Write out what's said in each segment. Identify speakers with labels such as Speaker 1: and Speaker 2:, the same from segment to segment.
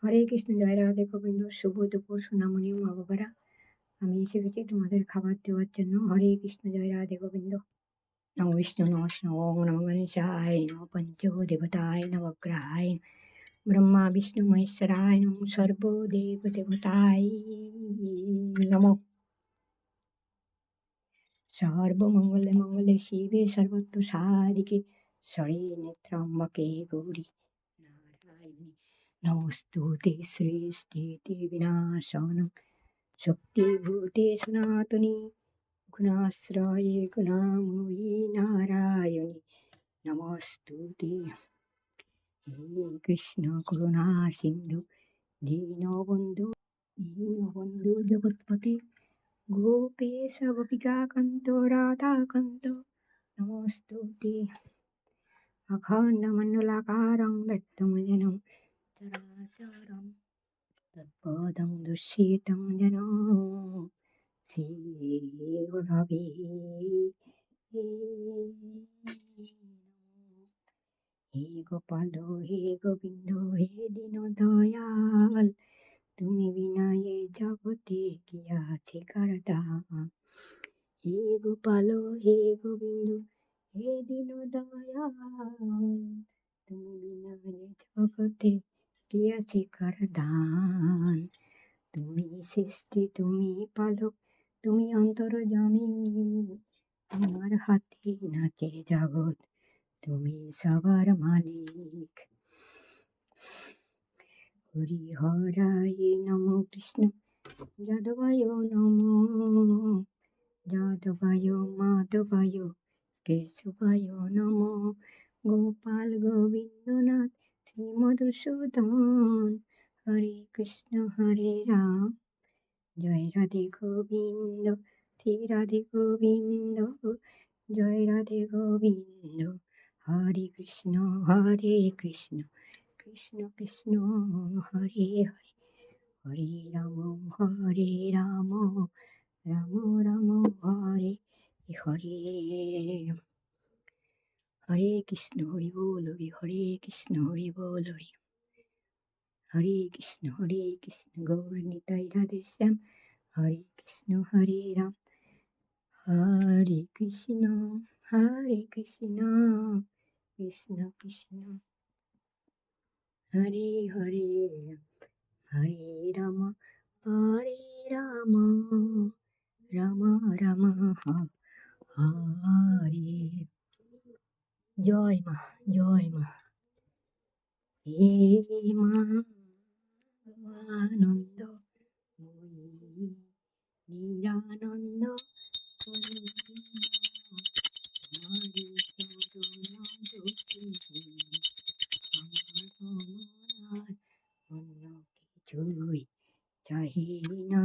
Speaker 1: হরে কৃষ্ণ জয় রাধে গোবিন্দ শুভ দুপুর সোনামণি মা বাবারা আমি এসে গেছি তোমাদের খাবার দেওয়ার জন্য হরে কৃষ্ণ জয় রাধে গোবিন্দ নম বিষ্ণু নমস্ন ওম নম গণেশায় নম পঞ্চ দেবতায় নবগ্রহায় ব্রহ্মা বিষ্ণু মহেশ্বরায় নম সর্বদেব দেবতায় নম সর্বমঙ্গলে মঙ্গলে শিবে সর্বত্র সারিকে শরীর নেত্রম্বকে গৌরী নারায়ণী নমস্তুতে সৃষ্টিতে বিনাশনং শক্তিভূতে সনাতনী গুণাশ্রয়ে গুণাময়ী নারায়ণী নমস্তুতে হে কৃষ্ণ করুণা সিন্ধু দীনবন্ধু দীনবন্ধু জগৎপতি গোপেশ গোপিকাকান্ত রাধাকান্ত নমস্তুতে অখণ্ডমণ্ডলাকারং ব্যক্তমজনম চরাচরম তৎপদম দুঃশিতম যেন শ্রীরবি হে গোপাল হে গোবিন্দ হে দীন দয়াল তুমি বিনা এ জগতে কি আছে কারদা হে গোপাল হে গোবিন্দ হে দীন দয়াল তুমি বিনা এ জগতে কি কারদান তুমি সৃষ্টি তুমি পালক তুমি অন্তর জামি তোমার হাতে নাকে জগৎ তুমি সবার মালিক হরি হরায় নম কৃষ্ণ যাদবায় নম যাদবায় মাধবায় কেশবায় নম গোপাল গোবিন্দনাথ শ্রী মধুসূদন হরে কৃষ্ণ হরে রাম জয় রাধে গোবিন্দ শ্রী রাধে গোবিন্দ জয় রাধে গোবিন্দ হরে কৃষ্ণ হরে কৃষ্ণ কৃষ্ণ কৃষ্ণ হরে হরে হরে রাম হরে রাম রাম রাম হরে হরে ハリーキスのホリボーロリ、ハリーキスのホリボーロリ。ハリーキスのハリーキスのゴールに平らでしゃん。ハリーキスのハリーラン。ハリーキスの、ハリーキスの、キスのキスの。ハリーハリーハリーラマ、ハリーラマ、ラマラマハ、ハリー。জয় মা জয় মা হে মা আনন্দ নিরানন্দ অন্য কিছুই চাহি না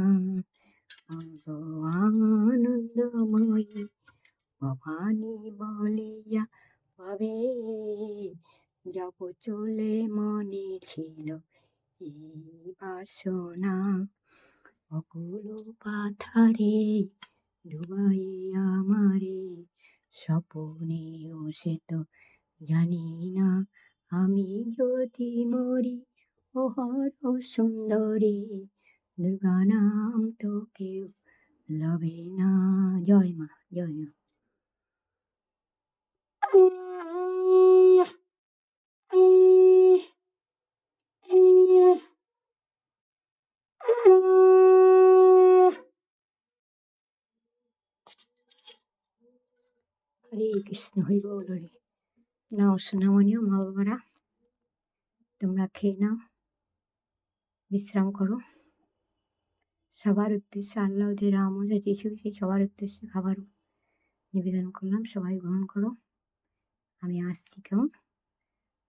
Speaker 1: আনন্দময়ী ভবানী বলিয়া পাবে যাব চলে মনে ছিল এই বাসনা অকুল পাথারে ডুবাই আমারে স্বপনে সে তো জানি না আমি যদি মরি ওহর সুন্দরী দুর্গা নাম তো কেউ লবে না জয় মা জয় মা হরে কৃষ্ণ হরি বল হরে নাও সোনামণিও মা বাবারা তোমরা খেয়ে নাও বিশ্রাম করো সবার উদ্দেশ্যে আল্লাহ যে রাম যে যিশু সে সবার উদ্দেশ্যে খাবার নিবেদন করলাম সবাই গ্রহণ করো আমি আসছি কেমন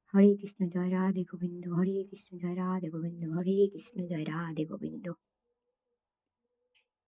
Speaker 1: হরে কৃষ্ণ জয় রাধে গোবিন্দ হরে কৃষ্ণ জয় রাধে গোবিন্দ হরে কৃষ্ণ জয় রাধে গোবিন্দ